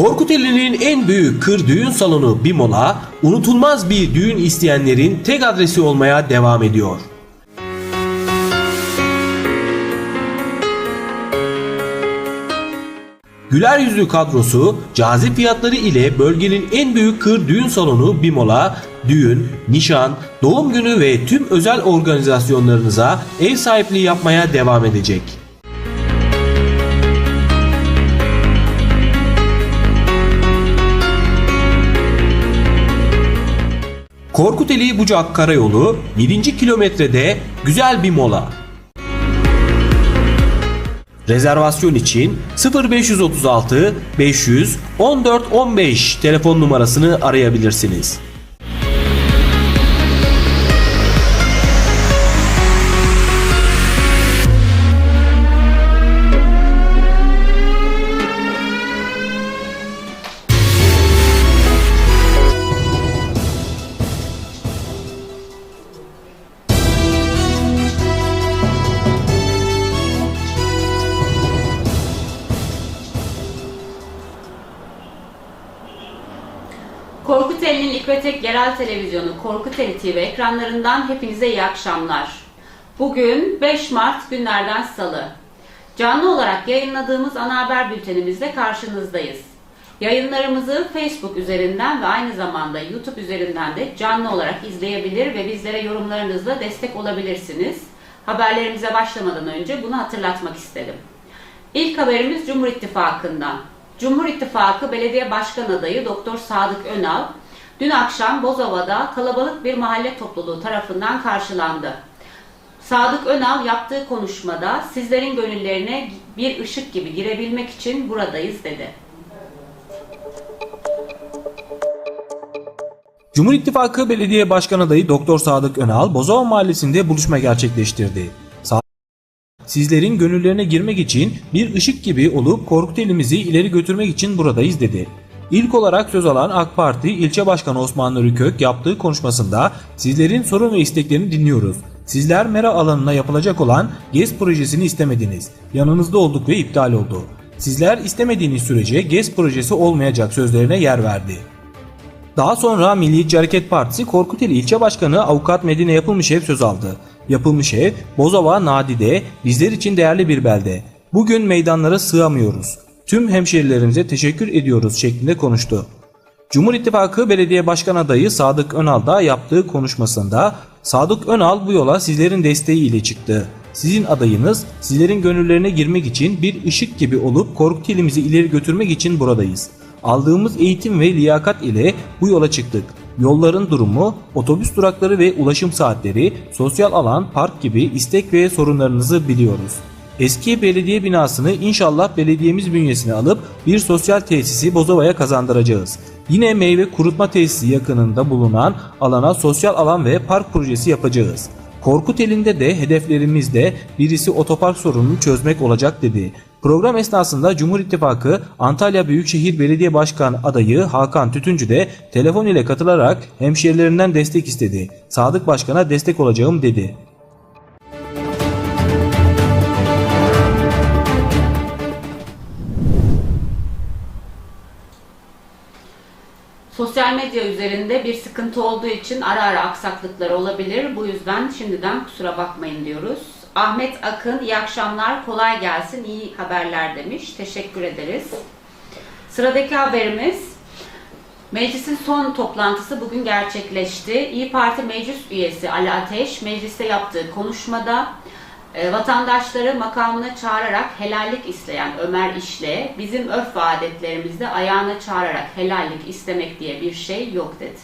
Korkuteli'nin en büyük kır düğün salonu Bimola, unutulmaz bir düğün isteyenlerin tek adresi olmaya devam ediyor. Güler yüzlü kadrosu, cazip fiyatları ile bölgenin en büyük kır düğün salonu Bimola, düğün, nişan, doğum günü ve tüm özel organizasyonlarınıza ev sahipliği yapmaya devam edecek. Korkuteli Bucak Karayolu 7. kilometrede güzel bir mola. Rezervasyon için 0536 500 14 15 telefon numarasını arayabilirsiniz. Korkuteli'nin ilk ve tek yerel televizyonu Korkuteli TV ekranlarından hepinize iyi akşamlar. Bugün 5 Mart günlerden salı. Canlı olarak yayınladığımız ana haber bültenimizde karşınızdayız. Yayınlarımızı Facebook üzerinden ve aynı zamanda YouTube üzerinden de canlı olarak izleyebilir ve bizlere yorumlarınızla destek olabilirsiniz. Haberlerimize başlamadan önce bunu hatırlatmak istedim. İlk haberimiz Cumhur İttifakı'ndan. Cumhur İttifakı Belediye Başkan Adayı Doktor Sadık Önal dün akşam Bozova'da kalabalık bir mahalle topluluğu tarafından karşılandı. Sadık Önal yaptığı konuşmada sizlerin gönüllerine bir ışık gibi girebilmek için buradayız dedi. Cumhur İttifakı Belediye Başkan Adayı Doktor Sadık Önal, Bozova Mahallesi'nde buluşma gerçekleştirdi. Sizlerin gönüllerine girmek için bir ışık gibi olup Korkuteli'mizi ileri götürmek için buradayız dedi. İlk olarak söz alan AK Parti İlçe Başkanı Osman Nuri Kök yaptığı konuşmasında sizlerin sorun ve isteklerini dinliyoruz. Sizler mera alanına yapılacak olan GES projesini istemediniz. Yanınızda olduk ve iptal oldu. Sizler istemediğiniz sürece GES projesi olmayacak sözlerine yer verdi. Daha sonra Milliyetçi Hareket Partisi Korkuteli İlçe Başkanı Avukat Medine Yapılmışev söz aldı. Yapılmışev, Bozova, Nadide bizler için değerli bir belde. Bugün meydanlara sığamıyoruz. Tüm hemşerilerimize teşekkür ediyoruz şeklinde konuştu. Cumhur İttifakı Belediye Başkan Adayı Sadık Önal da yaptığı konuşmasında Sadık Önal bu yola sizlerin desteği ile çıktı. Sizin adayınız sizlerin gönüllerine girmek için bir ışık gibi olup Korkuteli'mizi ileri götürmek için buradayız. Aldığımız eğitim ve liyakat ile bu yola çıktık. Yolların durumu, otobüs durakları ve ulaşım saatleri, sosyal alan, park gibi istek ve sorunlarınızı biliyoruz. Eski belediye binasını inşallah belediyemiz bünyesine alıp bir sosyal tesisi Bozova'ya kazandıracağız. Yine meyve kurutma tesisi yakınında bulunan alana sosyal alan ve park projesi yapacağız. Korkut elinde de hedeflerimizde birisi otopark sorununu çözmek olacak dedi. Program esnasında Cumhur İttifakı Antalya Büyükşehir Belediye Başkan adayı Hakan Tütüncü de telefon ile katılarak hemşerilerinden destek istedi. Sadık Başkan'a destek olacağım dedi. Sosyal medya üzerinde bir sıkıntı olduğu için ara ara aksaklıklar olabilir. Bu yüzden şimdiden kusura bakmayın diyoruz. Ahmet Akın iyi akşamlar, kolay gelsin, iyi haberler demiş. Teşekkür ederiz. Sıradaki haberimiz Meclisin son toplantısı bugün gerçekleşti. İyi Parti meclis üyesi Ali Ateş mecliste yaptığı konuşmada e, vatandaşları makamına çağırarak helallik isteyen Ömer İşle bizim örf ve adetlerimizde ayağına çağırarak helallik istemek diye bir şey yok dedi.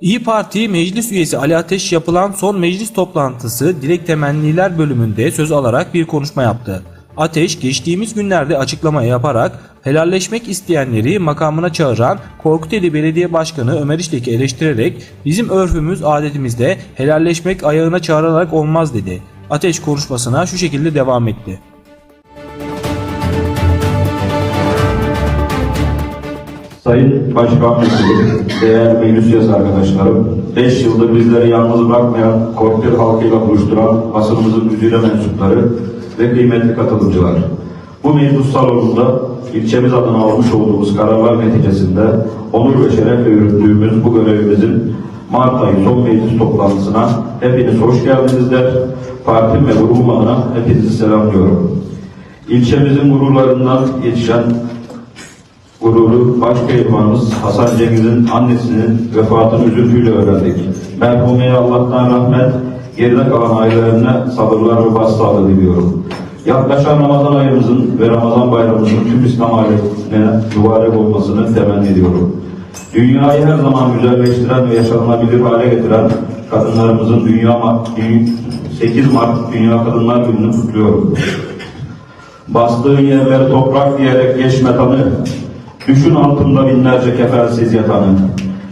İyi Parti Meclis Üyesi Ali Ateş yapılan son meclis toplantısı Dilek Temenniler bölümünde söz alarak bir konuşma yaptı. Ateş geçtiğimiz günlerde açıklama yaparak helalleşmek isteyenleri makamına çağıran Korkuteli Belediye Başkanı Ömer İştek'i eleştirerek bizim örfümüz adetimizde helalleşmek ayağına çağırarak olmaz dedi. Ateş konuşmasına şu şekilde devam etti. Sayın Başkan Vekili, değerli meclis üyesi arkadaşlarım, 5 yıldır bizleri yalnız bırakmayan, Korktel halkıyla buluşturan basınımızın güzide mensupları ve kıymetli katılımcılar. Bu meclis salonunda ilçemiz adına almış olduğumuz kararlar neticesinde onur ve şerefle yürüttüğümüz bu görevimizin Mart ayı son meclis toplantısına hepiniz hoş geldiniz der. Partim ve grubum adına hepinizi selamlıyorum. İlçemizin gururlarından yetişen gururu başpehlivanımız Hasan Cengiz'in annesinin vefatını üzüntüyle öğrendik. Merhumeye Allah'tan rahmet, geride kalan ailelerine sabırlar ve başsağlığı diliyorum. Yaklaşan Ramazan ayımızın ve Ramazan bayramımızın tüm İslam ailesine mübarek olmasını temenni ediyorum. Dünyayı her zaman güzelleştiren ve yaşanılabilir hale getiren kadınlarımızın Dünya 8 Mart Dünya Kadınlar Günü'nü kutluyorum. Bastığın yerleri toprak diyerek geçme tanı. Düşün altında binlerce kefensiz yatanı.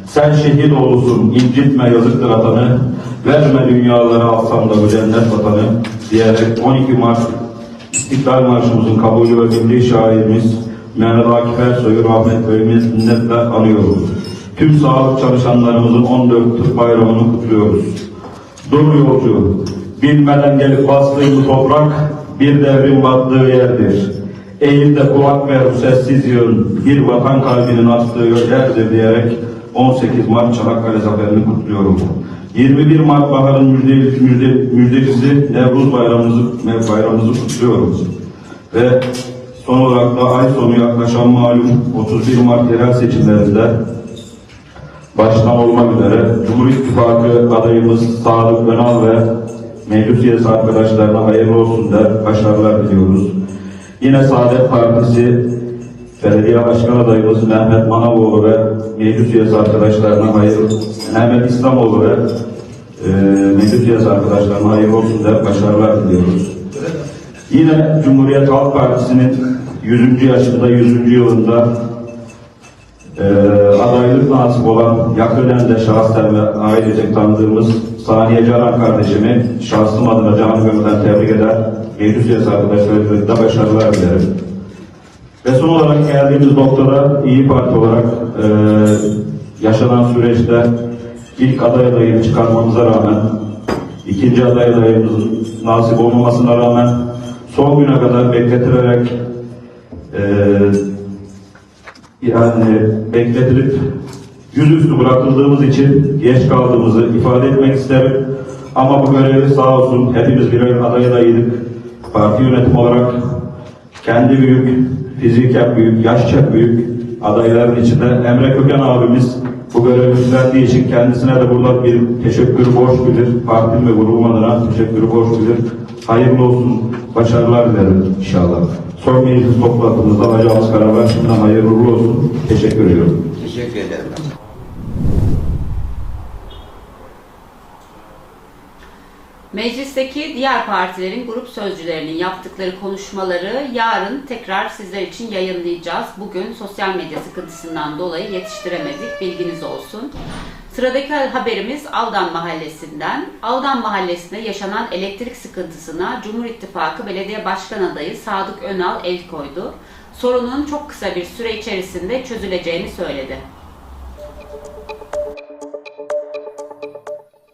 Sen şehit olursun, incitme yazıktır atanı. Verme dünyaları alsam da bu cennet vatanı diyerek 12 Mart İstiklal Marşımızın kabulü ve milli şairimiz Mehmet Akif Ersoy'u rahmet ve minnetle anıyoruz. Tüm sağlık çalışanlarımızın 14 Tıp Bayramı'nı kutluyoruz. Dur yolcu, bilmeden gelip bastığın bu toprak bir devrin battığı yerdir. Eğil de kulak ver sessiz yığın, bir vatan kalbinin attığı yerdir diyerek 18 Mart Çanakkale Zaferi'ni kutluyorum. 21 Mart Bahar'ın müjde, müjde, müjdecisi Nevruz bayramımızı, bayramımızı kutluyoruz. Ve son olarak da ay sonu yaklaşan malum 31 Mart yerel seçimlerinde baştan olmak üzere Cumhur İttifakı adayımız Sadık Önal ve meclis üyesi arkadaşlarına hayırlı olsun der, başarılar diliyoruz. Yine Saadet Partisi Belediye Başkan adayımız Mehmet Manavoğlu ve meclis üyesi arkadaşlarına hayırlı, Mehmet İslamoğlu ve e, meclis üyesi arkadaşlarına hayırlı olsun der, başarılar diliyoruz. Yine Cumhuriyet Halk Partisi'nin 100. yaşında, 100. yılında e, adaylık nasip olan yakınen de şahsen ve ailecek tanıdığımız Saniye Canan kardeşimi şahsım adına canı gönülden tebrik eder. Meclis üyesi arkadaşlarımıza da başarılar dilerim. Ve son olarak geldiğimiz noktada İyi Parti olarak e, yaşanan süreçte ilk aday adayını çıkarmamıza rağmen ikinci aday adayımızın nasip olmamasına rağmen son güne kadar bekletilerek e, yani bekletilip yüzüstü bırakıldığımız için geç kaldığımızı ifade etmek isterim. Ama bu görevi sağ olsun hepimiz birer aday adayıydık. Parti yönetim olarak kendi büyük, fiziken büyük, yaşça büyük adayların içinde Emre Köken abimiz bu görevi üstlendiği için kendisine de burada bir teşekkür borç bilir. Partim ve grubum adına teşekkür borç bilir. Hayırlı olsun, başarılar dilerim inşallah. Son meclis toplantımızda alacağımız kararlar şimdiden hayırlı olsun. Teşekkür ediyorum. Teşekkür ederim. Meclisteki diğer partilerin grup sözcülerinin yaptıkları konuşmaları yarın tekrar sizler için yayınlayacağız. Bugün sosyal medya sıkıntısından dolayı yetiştiremedik. Bilginiz olsun. Sıradaki haberimiz Aldan Mahallesi'nden. Aldan Mahallesi'nde yaşanan elektrik sıkıntısına Cumhur İttifakı Belediye Başkan Adayı Sadık Önal el koydu. Sorunun çok kısa bir süre içerisinde çözüleceğini söyledi.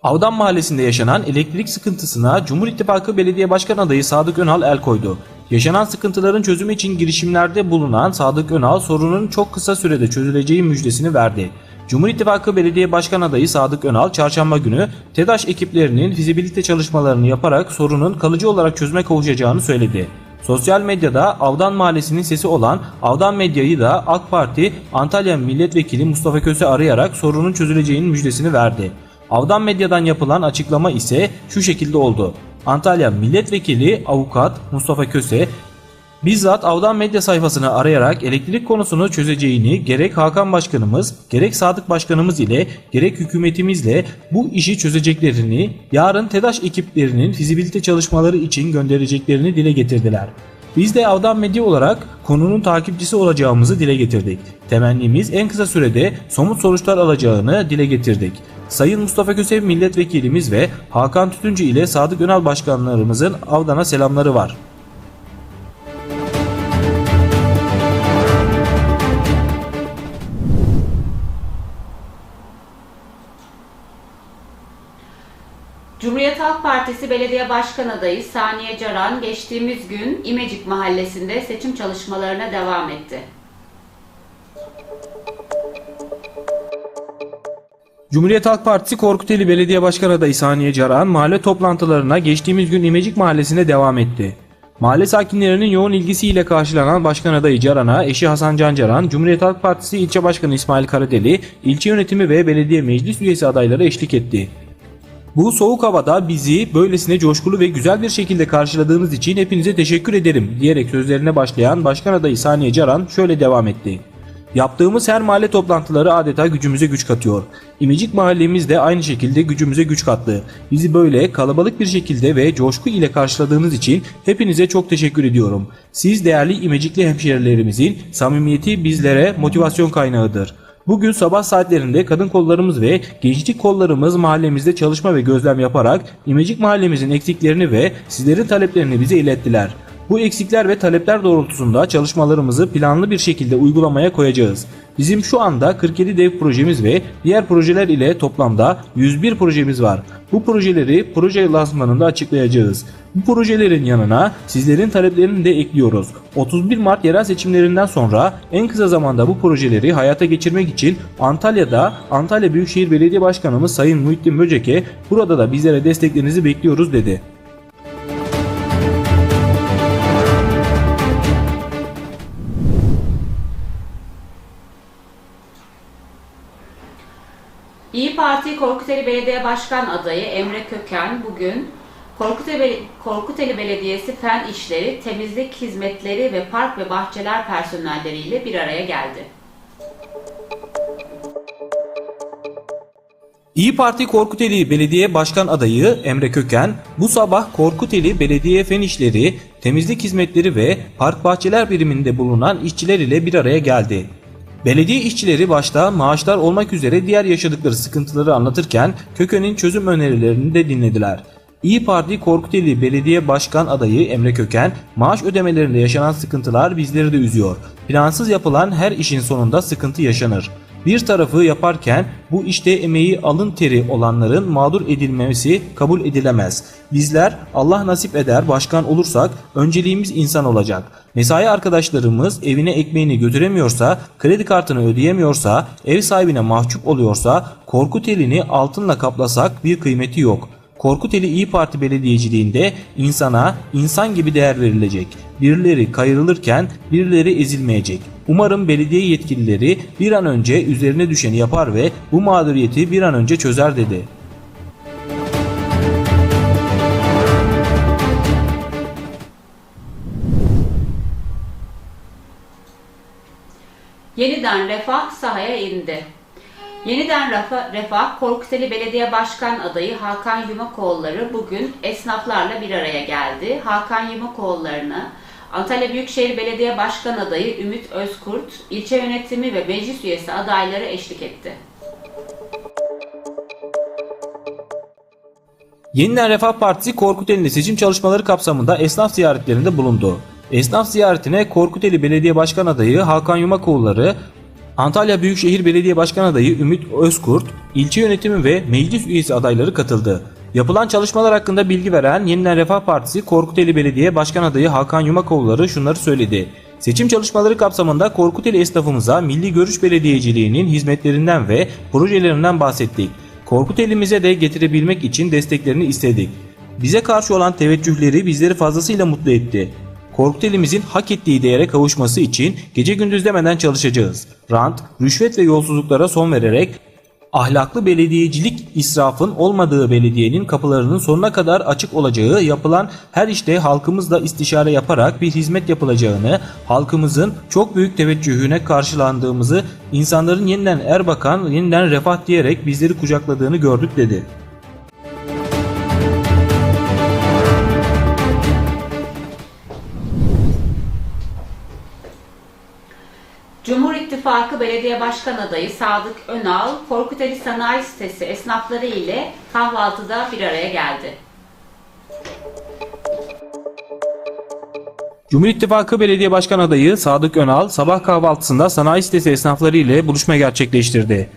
Avdan Mahallesi'nde yaşanan elektrik sıkıntısına Cumhur İttifakı Belediye Başkan adayı Sadık Önal el koydu. Yaşanan sıkıntıların çözümü için girişimlerde bulunan Sadık Önal sorunun çok kısa sürede çözüleceği müjdesini verdi. Cumhur İttifakı Belediye Başkan adayı Sadık Önal çarşamba günü TEDAŞ ekiplerinin fizibilite çalışmalarını yaparak sorunun kalıcı olarak çözüme kavuşacağını söyledi. Sosyal medyada Avdan Mahallesi'nin sesi olan Avdan Medya'yı da AK Parti Antalya Milletvekili Mustafa Köse arayarak sorunun çözüleceğinin müjdesini verdi. Avdan Medya'dan yapılan açıklama ise şu şekilde oldu. Antalya Milletvekili Avukat Mustafa Köse bizzat Avdan Medya sayfasını arayarak elektrik konusunu çözeceğini gerek Hakan Başkanımız, gerek Sadık Başkanımız ile gerek hükümetimizle bu işi çözeceklerini, yarın TEDAŞ ekiplerinin fizibilite çalışmaları için göndereceklerini dile getirdiler. Biz de Avdan Medya olarak konunun takipçisi olacağımızı dile getirdik. Temennimiz en kısa sürede somut sonuçlar alacağını dile getirdik. Sayın Mustafa Kösev milletvekilimiz ve Hakan Tütüncü ile Sadık Önal başkanlarımızın Avdan'a selamları var. Cumhuriyet Halk Partisi Belediye Başkan Adayı Saniye Caran geçtiğimiz gün İmecik Mahallesi'nde seçim çalışmalarına devam etti. Cumhuriyet Halk Partisi Korkuteli Belediye Başkan Adayı Saniye Caran mahalle toplantılarına geçtiğimiz gün İmecik Mahallesi'nde devam etti. Mahalle sakinlerinin yoğun ilgisiyle karşılanan Başkan Adayı Caran'a eşi Hasan Can Caran, Cumhuriyet Halk Partisi İlçe Başkanı İsmail Karadeli, ilçe yönetimi ve belediye meclis üyesi adayları eşlik etti. Bu soğuk havada bizi böylesine coşkulu ve güzel bir şekilde karşıladığınız için hepinize teşekkür ederim diyerek sözlerine başlayan Başkan Adayı Saniye Caran şöyle devam etti. Yaptığımız her mahalle toplantıları adeta gücümüze güç katıyor. İmecik mahallemiz de aynı şekilde gücümüze güç kattı. Bizi böyle kalabalık bir şekilde ve coşku ile karşıladığınız için hepinize çok teşekkür ediyorum. Siz değerli İmecikli hemşehrilerimizin samimiyeti bizlere motivasyon kaynağıdır. Bugün sabah saatlerinde kadın kollarımız ve gençlik kollarımız mahallemizde çalışma ve gözlem yaparak İmecik mahallemizin eksiklerini ve sizlerin taleplerini bize ilettiler. Bu eksikler ve talepler doğrultusunda çalışmalarımızı planlı bir şekilde uygulamaya koyacağız. Bizim şu anda 47 dev projemiz ve diğer projeler ile toplamda 101 projemiz var. Bu projeleri proje lansmanında açıklayacağız. Bu projelerin yanına sizlerin taleplerini de ekliyoruz. 31 Mart yerel seçimlerinden sonra en kısa zamanda bu projeleri hayata geçirmek için Antalya'da Antalya Büyükşehir Belediye Başkanımız Sayın Muhittin Böcek'e burada da bizlere desteklerinizi bekliyoruz dedi. İyi Parti Korkuteli Belediye Başkan Adayı Emre Köken bugün Korkuteli, Belediyesi Fen İşleri, Temizlik Hizmetleri ve Park ve Bahçeler personelleriyle bir araya geldi. İyi Parti Korkuteli Belediye Başkan Adayı Emre Köken bu sabah Korkuteli Belediye Fen İşleri, Temizlik Hizmetleri ve Park Bahçeler biriminde bulunan işçiler ile bir araya geldi. Belediye işçileri başta maaşlar olmak üzere diğer yaşadıkları sıkıntıları anlatırken Köken'in çözüm önerilerini de dinlediler. İyi Parti Korkuteli Belediye Başkan Adayı Emre Köken, maaş ödemelerinde yaşanan sıkıntılar bizleri de üzüyor. Plansız yapılan her işin sonunda sıkıntı yaşanır. Bir tarafı yaparken bu işte emeği alın teri olanların mağdur edilmesi kabul edilemez. Bizler Allah nasip eder başkan olursak önceliğimiz insan olacak. Mesai arkadaşlarımız evine ekmeğini götüremiyorsa, kredi kartını ödeyemiyorsa, ev sahibine mahcup oluyorsa korku telini altınla kaplasak bir kıymeti yok. Korkuteli İyi Parti belediyeciliğinde insana insan gibi değer verilecek. Birileri kayırılırken birileri ezilmeyecek. Umarım belediye yetkilileri bir an önce üzerine düşeni yapar ve bu mağduriyeti bir an önce çözer dedi. Yeniden Refah sahaya indi. Yeniden Refah, Refah Korkuteli Belediye Başkan Adayı Hakan Yumakoğulları bugün esnaflarla bir araya geldi. Hakan Yumakoğulları'nı Antalya Büyükşehir Belediye Başkan Adayı Ümit Özkurt, ilçe yönetimi ve meclis üyesi adayları eşlik etti. Yeniden Refah Partisi Korkuteli'nde seçim çalışmaları kapsamında esnaf ziyaretlerinde bulundu. Esnaf ziyaretine Korkuteli Belediye Başkan Adayı Hakan Yumakoğulları, Antalya Büyükşehir Belediye Başkan Adayı Ümit Özkurt, ilçe yönetimi ve meclis üyesi adayları katıldı. Yapılan çalışmalar hakkında bilgi veren Yeniden Refah Partisi Korkuteli Belediye Başkan Adayı Hakan Yumakoğulları şunları söyledi. Seçim çalışmaları kapsamında Korkuteli esnafımıza Milli Görüş Belediyeciliğinin hizmetlerinden ve projelerinden bahsettik. Korkuteli'mize de getirebilmek için desteklerini istedik. Bize karşı olan teveccühleri bizleri fazlasıyla mutlu etti. Korkuteli'mizin hak ettiği değere kavuşması için gece gündüz demeden çalışacağız. Rant, rüşvet ve yolsuzluklara son vererek ahlaklı belediyecilik israfın olmadığı belediyenin kapılarının sonuna kadar açık olacağı, yapılan her işte halkımızla istişare yaparak bir hizmet yapılacağını, halkımızın çok büyük teveccühüne karşılandığımızı, insanların yeniden Erbakan, yeniden refah diyerek bizleri kucakladığını gördük dedi. Cumhur İttifakı Belediye Başkan Adayı Sadık Önal, Korkuteli Sanayi Sitesi esnafları ile kahvaltıda bir araya geldi. Cumhur İttifakı Belediye Başkan Adayı Sadık Önal sabah kahvaltısında sanayi sitesi esnafları ile buluşma gerçekleştirdi.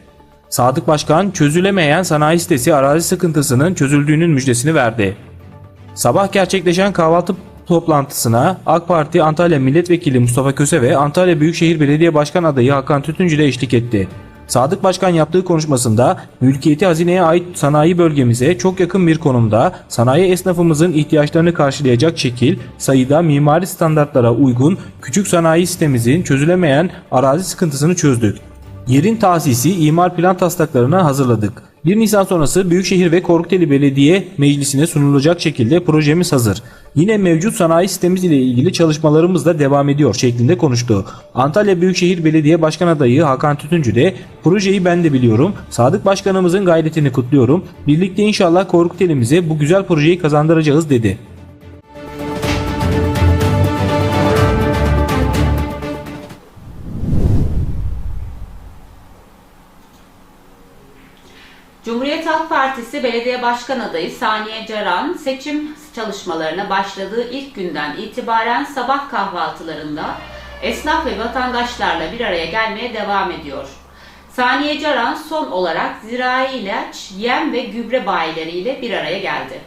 Sadık Başkan çözülemeyen sanayi sitesi arazi sıkıntısının çözüldüğünün müjdesini verdi. Sabah gerçekleşen kahvaltı toplantısına AK Parti Antalya Milletvekili Mustafa Köse ve Antalya Büyükşehir Belediye Başkan adayı Hakan Tütüncü de eşlik etti. Sadık Başkan yaptığı konuşmasında mülkiyeti hazineye ait sanayi bölgemize çok yakın bir konumda sanayi esnafımızın ihtiyaçlarını karşılayacak şekil, sayıda mimari standartlara uygun küçük sanayi sitemizin çözülemeyen arazi sıkıntısını çözdük. Yerin tahsisi imar plan taslaklarını hazırladık. 1 Nisan sonrası Büyükşehir ve Korkuteli Belediye Meclisi'ne sunulacak şekilde projemiz hazır. Yine mevcut sanayi sistemimiz ile ilgili çalışmalarımız da devam ediyor şeklinde konuştu. Antalya Büyükşehir Belediye Başkan adayı Hakan Tütüncü de projeyi ben de biliyorum. Sadık Başkanımızın gayretini kutluyorum. Birlikte inşallah Korkuteli'mize bu güzel projeyi kazandıracağız dedi. Cumhuriyet Halk Partisi Belediye Başkan Adayı Saniye Caran seçim çalışmalarına başladığı ilk günden itibaren sabah kahvaltılarında esnaf ve vatandaşlarla bir araya gelmeye devam ediyor. Saniye Caran son olarak zirai ilaç, yem ve gübre bayileriyle bir araya geldi.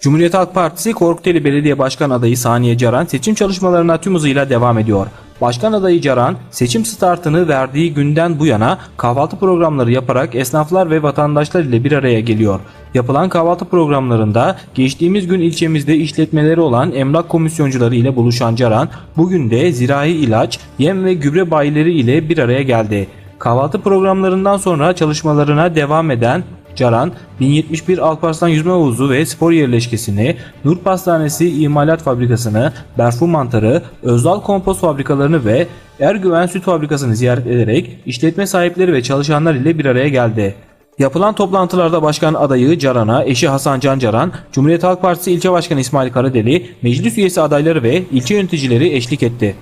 Cumhuriyet Halk Partisi Korkuteli Belediye Başkan adayı Saniye Caran seçim çalışmalarına tüm hızıyla devam ediyor. Başkan adayı Caran seçim startını verdiği günden bu yana kahvaltı programları yaparak esnaflar ve vatandaşlar ile bir araya geliyor. Yapılan kahvaltı programlarında geçtiğimiz gün ilçemizde işletmeleri olan emlak komisyoncuları ile buluşan Caran bugün de zirai ilaç, yem ve gübre bayileri ile bir araya geldi. Kahvaltı programlarından sonra çalışmalarına devam eden Caran, 1071 Alparslan Yüzme Havuzu ve spor yerleşkesini, Nur Pastanesi İmalat Fabrikasını, Berfu Mantarı, Özdal Kompost Fabrikalarını ve Ergüven Süt Fabrikasını ziyaret ederek işletme sahipleri ve çalışanlar ile bir araya geldi. Yapılan toplantılarda başkan adayı Caran'a, eşi Hasan Can Caran, Cumhuriyet Halk Partisi ilçe başkanı İsmail Karadeli, meclis üyesi adayları ve ilçe yöneticileri eşlik etti.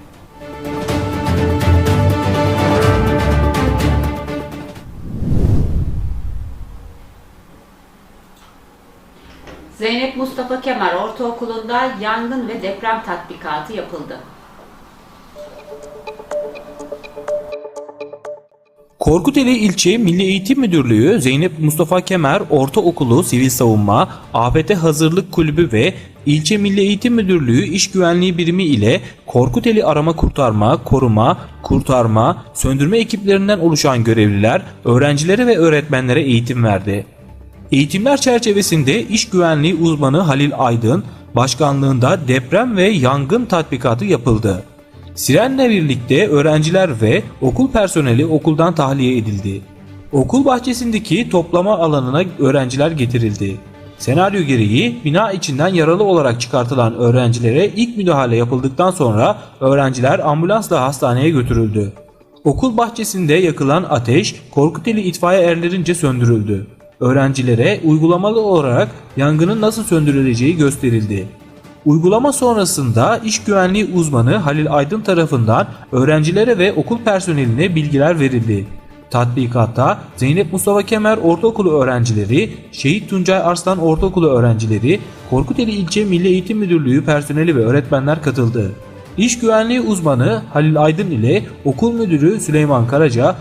Zeynep Mustafa Kemal Ortaokulu'nda yangın ve deprem tatbikatı yapıldı. Korkuteli İlçe Milli Eğitim Müdürlüğü Zeynep Mustafa Kemer Ortaokulu Sivil Savunma, Afete Hazırlık Kulübü ve İlçe Milli Eğitim Müdürlüğü İş Güvenliği Birimi ile Korkuteli Arama Kurtarma, Koruma, Kurtarma, Söndürme ekiplerinden oluşan görevliler öğrencilere ve öğretmenlere eğitim verdi. Eğitimler çerçevesinde iş güvenliği uzmanı Halil Aydın başkanlığında deprem ve yangın tatbikatı yapıldı. Sirenle birlikte öğrenciler ve okul personeli okuldan tahliye edildi. Okul bahçesindeki toplama alanına öğrenciler getirildi. Senaryo gereği bina içinden yaralı olarak çıkartılan öğrencilere ilk müdahale yapıldıktan sonra öğrenciler ambulansla hastaneye götürüldü. Okul bahçesinde yakılan ateş Korkuteli itfaiye erlerince söndürüldü. Öğrencilere uygulamalı olarak yangının nasıl söndürüleceği gösterildi. Uygulama sonrasında iş güvenliği uzmanı Halil Aydın tarafından öğrencilere ve okul personeline bilgiler verildi. Tatbikatta Zeynep Mustafa Kemer Ortaokulu öğrencileri, Şehit Tuncay Arslan Ortaokulu öğrencileri, Korkuteli İlçe Milli Eğitim Müdürlüğü personeli ve öğretmenler katıldı. İş güvenliği uzmanı Halil Aydın ile okul müdürü Süleyman Karaca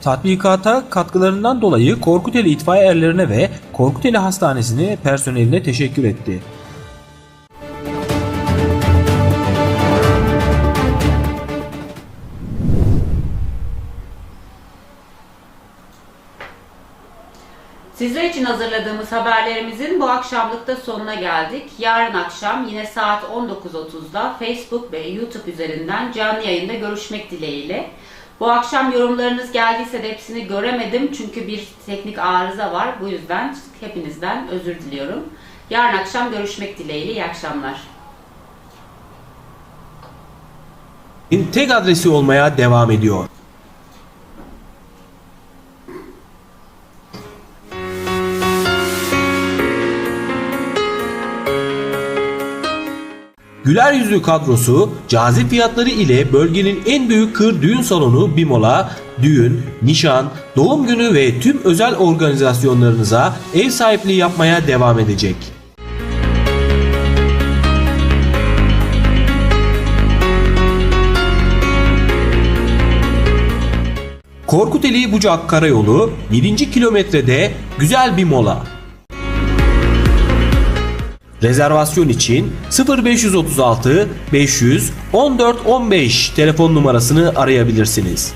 tatbikata katkılarından dolayı Korkuteli itfaiye erlerine ve Korkuteli Hastanesi'ne personeline teşekkür etti. Sizler için hazırladığımız haberlerimizin bu akşamlık da sonuna geldik. Yarın akşam yine saat 19.30'da Facebook ve YouTube üzerinden canlı yayında görüşmek dileğiyle. Bu akşam yorumlarınız geldiyse de hepsini göremedim çünkü bir teknik arıza var. Bu yüzden hepinizden özür diliyorum. Yarın akşam görüşmek dileğiyle. İyi akşamlar. tek adresi olmaya devam ediyor. Güler yüzlü kadrosu cazip fiyatları ile bölgenin en büyük kır düğün salonu Bimola, düğün, nişan, doğum günü ve tüm özel organizasyonlarınıza ev sahipliği yapmaya devam edecek. Korkuteli Bucak Karayolu 7. kilometrede güzel bir mola. Rezervasyon için 0536 500 14 15 telefon numarasını arayabilirsiniz.